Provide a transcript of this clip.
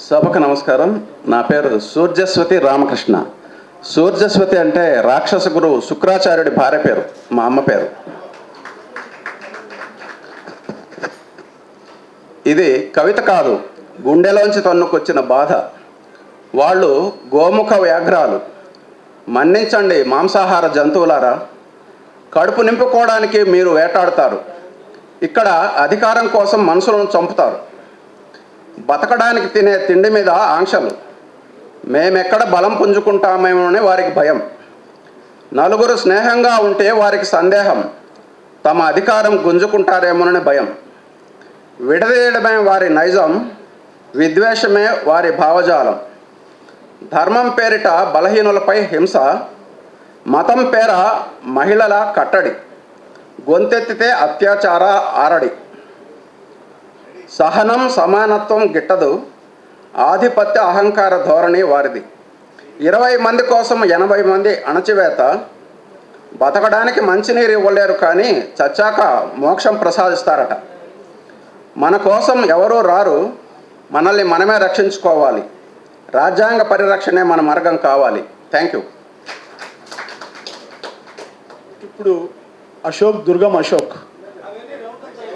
సభకు నమస్కారం. నా పేరు సూర్యస్వతి రామకృష్ణ. సూర్యస్వతి అంటే రాక్షస గురువు శుక్రాచార్యుడి భార్య పేరు మా అమ్మ పేరు. ఇది కవిత కాదు గుండెలోంచి తన్నుకొచ్చిన బాధ. వాళ్ళు గోముఖ వ్యాఘ్రాలు. మన్నించండి మాంసాహార జంతువులారా. కడుపు నింపుకోవడానికి మీరు వేటాడుతారు. ఇక్కడ అధికారం కోసం మనుషులను చంపుతారు. బతకడానికి తినే తిండి మీద ఆంక్షలు. మేమెక్కడ బలం పుంజుకుంటామేమోనే వారికి భయం. నలుగురు స్నేహంగా ఉంటే వారికి సందేహం. తమ అధికారం గుంజుకుంటారేమోనని భయం. విడదీయడమే వారి నైజం విద్వేషమే వారి భావజాలం. ధర్మం పేరిట బలహీనులపై హింస మతం పేర మహిళల కట్టడి. గొంతెత్తితే అత్యాచార ఆరడి. సహనం సమానత్వం గిట్టదు. ఆధిపత్య అహంకార ధోరణి వారిది. ఇరవై మంది కోసం ఎనభై మంది అణచివేత. బతకడానికి మంచినీరు ఇవ్వలేరు కానీ చచ్చాక మోక్షం ప్రసాదిస్తారట. మన కోసం ఎవరూ రారు. మనల్ని మనమే రక్షించుకోవాలి. రాజ్యాంగ పరిరక్షణే మన మార్గం కావాలి. Thank you. ఇప్పుడు అశోక్ దుర్గం అశోక్.